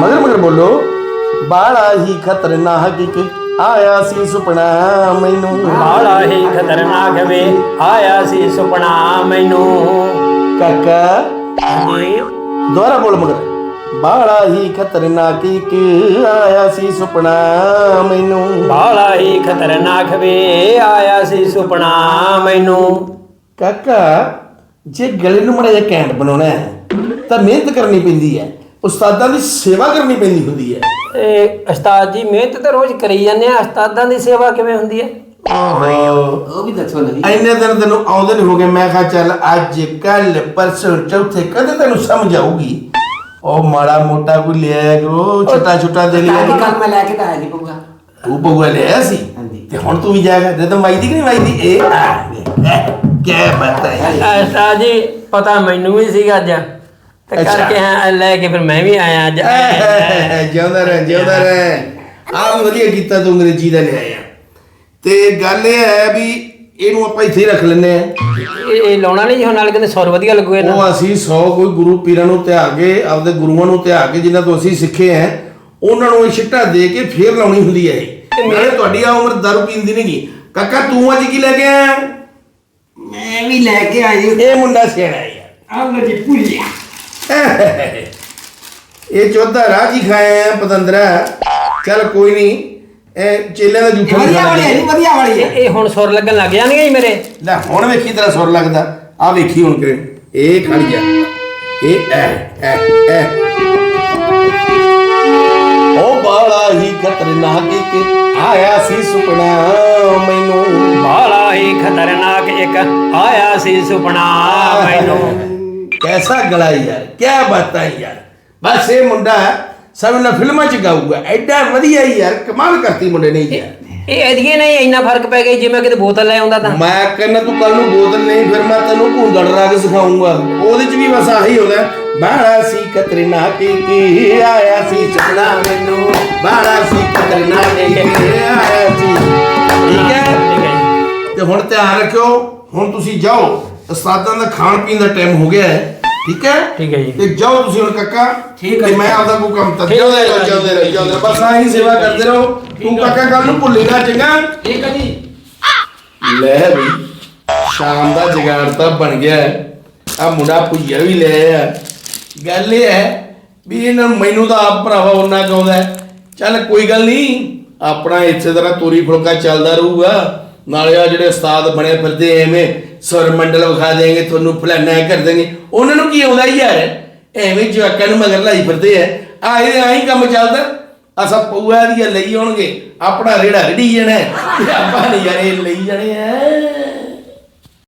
ਮਗਰ ਮਗਰ ਬੋਲੋ ਬਾਲਾ ਹੀ ਖਤਰਨਾਕ ਇੱਕ ਆਇਆ ਸੀ ਸੁਪਨਾ ਮੈਨੂੰ। ਬਾਲਾ ਹੀ ਖਤਰਨਾਕ ਵੇ ਆਇਆ ਸੀ ਸੁਪਨਾ ਮੈਨੂੰ। ਕਾਕਾ ਹਾਂਜੀ। ਦੁਬਾਰਾ ਬੋਲ ਮਗਰ। ਬਾਲਾ ਹੀ ਖਤਰਨਾਕ ਇੱਕ ਆਇਆ ਸੀ ਸੁਪਨਾ ਮੈਨੂੰ। ਬਾਲਾ ਹੀ ਖਤਰਨਾਕ ਵੇ ਆਇਆ ਸੀ ਸੁਪਨਾ ਮੈਨੂੰ। ਕਾਕਾ ਜੇ ਗਲੇ ਨੂੰ ਮੜਾ ਜਿਹਾ ਕੈਂਟ ਬਣਾਉਣਾ ਹੈ ਤਾਂ ਮਿਹਨਤ ਕਰਨੀ ਪੈਂਦੀ ਹੈ। ਉਸਤਾਦਾਂ ਦੀ ਸੇਵਾ ਕਰਨੀ ਪੈਂਦੀ ਹੁੰਦੀ ਹੈ। ਇਹ ਉਸਤਾਦ ਜੀ ਮਿਹਨਤ ਤਾਂ ਰੋਜ਼ ਕਰੀ ਜਾਂਦੇ ਆ ਉਸਤਾਦਾਂ ਦੀ ਸੇਵਾ ਕਿਵੇਂ ਹੁੰਦੀ ਹੈ? ਓਹੋ ਉਹ ਵੀ ਦੱਸੋ ਨਾ ਜੀ। ਐਨੇ ਦਿਨ ਤੈਨੂੰ ਆਉਂਦੇ ਨਹੀਂ ਹੋ ਗਏ ਮੈਂ ਕਿਹਾ ਚੱਲ ਅੱਜ ਕੱਲ ਪਰਸੋਂ ਚੌਥੇ ਕਦੇ ਤੈਨੂੰ ਸਮਝ ਆਊਗੀ? ਉਹ ਮਾੜਾ ਮੋਟਾ ਕੋਈ ਲਿਆ ਕਰੋ ਛੋਟਾ ਛੋਟਾ ਦੇ ਲਿਆ ਕਰੋ। ਕੱਲ ਮੈਂ ਲੈ ਕੇ ਤਾਂ ਆਇਆ ਨਹੀਂ ਪਊਗਾ। ਤੂੰ ਬਹੂਆ ਲਿਆ ਸੀ? ਹਾਂਜੀ। ਤੇ ਹੁਣ ਤੂੰ ਵੀ ਜਾਏਗਾ ਜਦੋਂ ਵਾਈਦੀ ਕਿ ਨਹੀਂ ਵਾਈਦੀ? ਇਹ ਆ ਕੀ ਬਾਤ ਹੈ। ਉਸਤਾਦ ਜੀ ਪਤਾ ਮੈਨੂੰ ਵੀ ਸੀਗਾ ਅੱਜ। ਤੇ ਅੱਛਾ। ਕਰਕੇ ਹਾਂ ਲੈ ਕੇ ਫਿਰ ਮੈਂ ਵੀ ਆਇਆ ਅੱਜ। ਜਿਉਂਦਾ ਰਹਿ ਜਿਉਂਦਾ ਰਹਿ। ਆਪ ਵਧੀਆ ਕੀਤਾ ਤੂੰ ਅੰਗਰੇਜ਼ੀ ਦਾ ਲਿਆਇਆ ਤੇ ਗੱਲ ਇਹ ਹੈ ਵੀ ਇਹਨੂੰ ਆਪਾਂ ਇੱਥੇ ਹੀ ਰੱਖ ਲੈਨੇ ਆ ਇਹ ਇਹ ਲਾਉਣਾ ਨਹੀਂ ਜੀ ਹੁਣ ਨਾਲ ਕਹਿੰਦੇ ਸੁਰ ਵਧੀਆ ਲੱਗੂ ਇਹਨਾਂ ਉਹ ਅਸੀਂ 100 ਕੋਈ ਗੁਰੂ ਪੀਰਾਂ ਨੂੰ ਧਿਆ ਕੇ ਆਪਦੇ ਗੁਰੂਆਂ ਨੂੰ ਧਿਆ ਕੇ ਜਿਨ੍ਹਾਂ ਤੋਂ ਅਸੀਂ ਸਿੱਖੇ ਆ ਉਹਨਾਂ ਨੂੰ ਇਹ ਛਿੱਟਾ ਦੇ ਕੇ ਫੇਰ ਲਾਉਣੀ ਹੁੰਦੀ ਹੈ ਇਹ। ਨਾਲੇ ਤੁਹਾਡੀ ਆ ਉਮਰ ਦਾਰੂ ਪੀਣ ਦੀ ਨਹੀਂਗੀ। ਕਾਕਾ ਤੂੰ ਅੱਜ ਕੀ ਲੈ ਕੇ ਆਇਆ? ਮੈਂ ਵੀ ਲੈ ਕੇ ਆਈ। ਇਹ ਮੁੰਡਾ ਸਿਆਣਾ ਹੈ ਯਾਰ। ਆਹ ਜੀ ਪੁੱਲਿਆ ਇਹ ਚੌਥਾ ਰਾਹ ਜੀ ਖਾਏ ਆ ਪਤੰਦਰਾ। ਚੱਲ ਕੋਈ ਨਹੀਂ ਇਹ ਚੇਲੇ ਦਾ ਜੂਠਾ ਨਹੀਂ ਵਧੀਆ ਵਾਲੀ ਹੈ ਜੀ। ਵਧੀਆ ਵਾਲੀ ਇਹ ਹੈ ਇਹ ਹੁਣ ਸੁਰ ਲੱਗਣ ਲੱਗ ਜਾਣਗੇ ਜੀ ਮੇਰੇ? ਲੈ ਹੁਣ ਵੇਖੀ ਤੇਰਾ ਸੁਰ ਲੱਗਦਾ। ਆ ਵੇਖੀ ਹੁਣ ਕਿ ਇਹ ਖੜ ਗਿਆ ਇਹ ਐ ਐ ਐ। ਉਹ ਬਾਲਾ ਹੀ ਖਤਰਨਾਕ ਇੱਕ ਆਇਆ ਸੀ ਸੁਪਨਾ ਮੈਨੂੰ। ਬਾਲਾ ਹੀ ਖਤਰਨਾਕ ਇੱਕ ਆਇਆ ਸੀ ਸੁਪਨਾ ਮੈਨੂੰ। ਕੈਸਾ ਗਲਾ ਯਾਰ ਕੀ ਬਾਤਾਂ ਯਾਰ। ਬਸ ਇਹ ਮੁੰਡਾ ਸਭ ਨਾਲ ਫਿਲਮਾਂ ਚ ਗਾਊਗਾ। ਐਡਾ ਵਧੀਆ ਯਾਰ ਕਮਾਲ ਕਰਤੀ ਮੁੰਡੇ ਨੇ ਯਾਰ। ਇਹ ਐਦੀਏ ਨਹੀਂ ਇੰਨਾ ਫ਼ਰਕ ਪੈ ਗਿਆ ਜਿਵੇਂ ਕਿਤੇ ਬੋਤਲ ਲੈ ਆਉਂਦਾ ਤਾਂ। ਮੈਂ ਕਹਿੰਦਾ ਤੂੰ ਕੱਲ ਨੂੰ ਬੋਤਲ ਨਹੀਂ ਫਿਰ ਮੈਂ ਤੈਨੂੰ ਭੁੰਦੜ ਰਾਗ ਸਿਖਾਉਂਗਾ ਉਹਦੇ ਚ ਵੀ ਬਸ ਆਹੀ ਹੁੰਦਾ ਬਾੜਾ ਸੀ ਕਤਰੀਨਾ ਕੀ ਕੀ ਆਇਆ ਸੀ ਚਪਣਾ ਮੈਨੂੰ। ਬਾੜਾ ਸੀ ਕਤਰੀਨਾ ਕੀ ਕੀ ਆਇਆ ਸੀ। ਠੀਕ ਹੈ? ਤੇ ਹੁਣ ਧਿਆਨ ਰੱਖਿਓ ਹੁਣ ਤੁਸੀਂ ਜਾਓ। ਉਸਤਾਦਾਂ ਦਾ ਖਾਣ ਪੀਣ ਦਾ ਟਾਈਮ ਹੋ ਗਿਆ ਹੈ ਠੀਕ ਹੈ ਠੀਕ ਹੈ ਜੀ। ਤੇ ਜਾਓ ਤੁਸੀਂ ਹੁਣ ਕਾਕਾ ਠੀਕ ਹੈ ਤੇ। ਮੈਂ ਆਪਦਾ ਕੋਈ ਕੰਮ ਤਾਂ ਜਾਉਂਦੇ ਰਹੋ ਜੀ। ਜਾਉਂਦੇ ਰਹੋ ਜਾਉਂਦੇ ਰਹੋ। ਬਸ ਆਹੀ ਸੇਵਾ ਕਰਦੇ ਰਹੋ ਤੂੰ ਕਾਕਾ ਕੱਲ ਨੂੰ ਭੁੱਲੇਗਾ ਚੰਗਾ ਠੀਕ ਹੈ ਜੀ ਲੈ ਵੀ ਸ਼ਾਮ ਦਾ ਜਗਾੜ ਤਾਂ ਬਣ ਗਿਆ ਆ ਮੁੰਡਾ ਭੁੱਜਿਆ ਵੀ ਲੈ ਆ ਗੱਲ ਇਹ ਹੈ ਵੀ ਇਹਨਾਂ ਮੈਨੂੰ ਤਾਂ ਆਪ ਭਰਾਵਾ ਉਹਨਾਂ ਕਹਉਂਦਾ ਹੈ। ਚੱਲ ਕੋਈ ਗੱਲ ਨਹੀਂ ਆਪਣਾ ਇਸੇ ਤਰ੍ਹਾਂ ਤੋਰੀ ਫੁਲਕਾ ਚੱਲਦਾ ਰਹੂਗਾ ਨਾਲੇ ਆ ਜਿਹੜੇ ਉਸਤਾਦ ਬਣੇ ਫਿਰਦੇ ਐਵੇਂ ਸੁਰ ਮੰਡਲ ਵਿਖਾ ਦੇਂਗੇ ਤੁਹਾਨੂੰ ਫਲਾਨਾ ਕਰ ਦੇਂਗੇ ਉਹਨਾਂ ਨੂੰ ਕੀ ਆਉਂਦਾ ਯਾਰ? ਐਵੇਂ ਜਵਾਕਾਂ ਨੂੰ ਮਗਰ ਲਾਈ ਫਿਰਦੇ ਐ। ਆ ਇਹ ਆਹੀ ਕੰਮ ਚੱਲਦਾ। ਅਸਾਂ ਪਊਆ ਦੀਆਂ ਲਈ ਆਉਣਗੇ। ਆਪਣਾ ਰੇੜਾ ਰੜੀ ਜਾਣਾ। ਆਪਾਂ ਨਹੀਂ ਯਾਰ, ਇਹ ਲਈ ਜਾਣੇ ਐ।